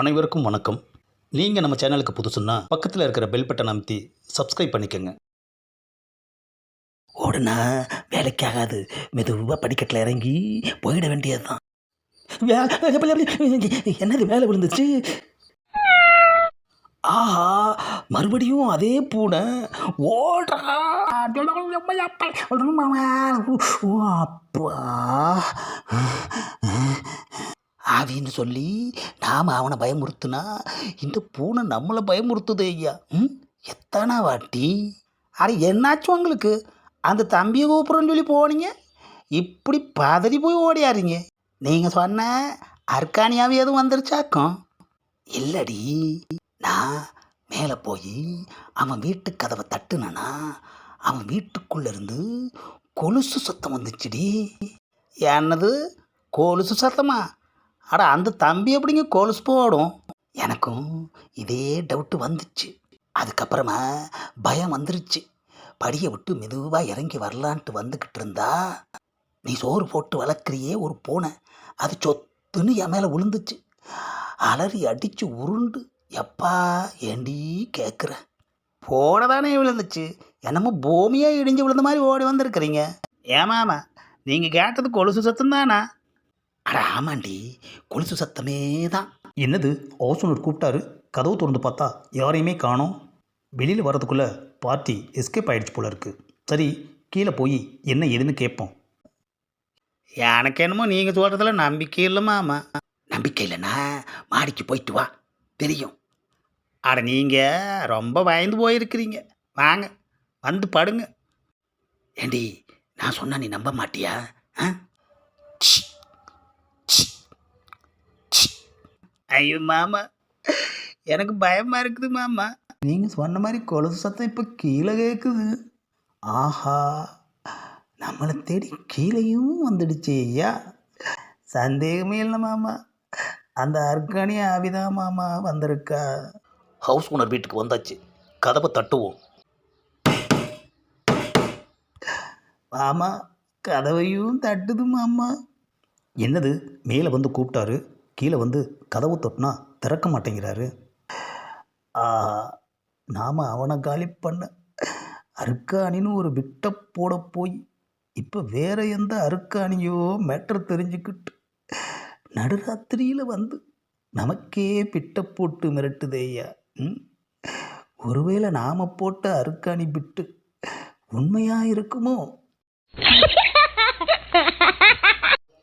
அனைவருக்கும் வணக்கம். நீங்கள் நம்ம சேனலுக்கு புதுசுன்னா பக்கத்தில் இருக்கிற பெல் பட்டனை அமைத்தி சப்ஸ்கிரைப் பண்ணிக்கோங்க. ஓடுனா வேலைக்காகாது. மெதுவாக படிக்கட்டில் இறங்கி போயிட வேண்டியது தான் என்னது மேலே விழுந்துச்சு? ஆஹா மறுபடியும் அதே பூனை ஓடுறா. அப்பா ஆவின்னு சொல்லி நாம் அவனை பயமுறுத்துனா இந்த பூனை நம்மளை பயமுறுத்துது ஐயா. ம்? எத்தனை வாட்டி? அட என்னாச்சும் உங்களுக்கு? அந்த தம்பியை கூப்பிட்றேன்னு சொல்லி போனீங்க? இப்படி பதறி போய் ஓடியாருங்க நீங்கள் சொன்ன அர்கானியாவே எதுவும் வந்துருச்சாக்கும்? இல்லடி. நான் மேலே போய் அவன் வீட்டு கதவை தட்டுனா அவன் வீட்டுக்குள்ளேருந்து கொலுசு சத்தம் வந்துச்சுடி. என்னது? கொலுசு சத்தமா? அட அந்த தம்பி எப்படிங்க கொலுசு போடும் எனக்கும் இதே டவுட்டு வந்துச்சு. அதுக்கப்புறமா பயம் வந்துருச்சு. படியை விட்டு மெதுவாக இறங்கி வரலான்ட்டு வந்துக்கிட்டு இருந்தா நீ சோறு போட்டு வளர்க்குறியே ஒரு பூனை. அது சொத்துன்னு என் மேலே விழுந்துச்சு அலறி அடித்து உருண்டு எப்பா ஏண்டி கேட்குற போன தானே விழுந்துச்சு. என்னமோ பூமியே இடிஞ்சு விழுந்த மாதிரி ஓடி வந்திருக்கிறீங்க. ஏமாமா நீங்கள் கேட்டது கொலுசு சத்தம் தானா? அட ஆமாண்டி. கொலுசு சத்தமே தான். என்னது? ஓசனூர் கூப்பிட்டாரு? கதவு திறந்து பார்த்தா யாரையுமே காணோம். வெளியில் வரதுக்குள்ளே பார்ட்டி எஸ்கேப் ஆயிடுச்சு போல இருக்கு. சரி கீழே போய் என்ன ஏதுன்னு கேட்போம். எனக்கு என்னமோ நீங்கள் சொல்கிறதுல நம்பிக்கை இல்லைம்மாமா நம்பிக்கை இல்லைண்ணா மாடிக்கு போயிட்டு வா. தெரியும். அட நீங்கள் ரொம்ப பயந்து போயிருக்கிறீங்க. வாங்க வந்து படுங்க. ஏண்டி நான் சொன்னா நீ நம்ப மாட்டியா? ஆ? ஐயோ மாமா. எனக்கு பயமாக இருக்குது மாமா. நீங்கள் சொன்ன மாதிரி கொலுசு சத்தம் இப்போ கீழே கேட்குது ஆஹா நம்மளை தேடி கீழேயும் வந்துடுச்சு ஐயா. சந்தேகமே இல்லை மாமா. அந்த அர்க்கானி ஆவிதான் மாமா வந்திருக்கா. ஹவுஸ் ஓனர் வீட்டுக்கு வந்தாச்சு. கதவை தட்டுவோம். மாமா கதவையும் தட்டுது மாமா. என்னது? மேலே வந்து கூப்பிட்டாரு. கீழே வந்து கதவு தொட்டினா திறக்க மாட்டேங்கிறாரு. நாம் அவனை காலி பண்ண அருக்காணின்னு ஒரு விட்ட போட போய் இப்போ வேற எந்த அருக்காணியோ மேட்டர் தெரிஞ்சுக்கிட்டு நடுராத்திரியில் வந்து நமக்கே பிட்ட போட்டு மிரட்டுதேய்யா ம்? ஒருவேளை நாம் போட்ட அருக்காணி பிட்டு உண்மையாக இருக்குமோ?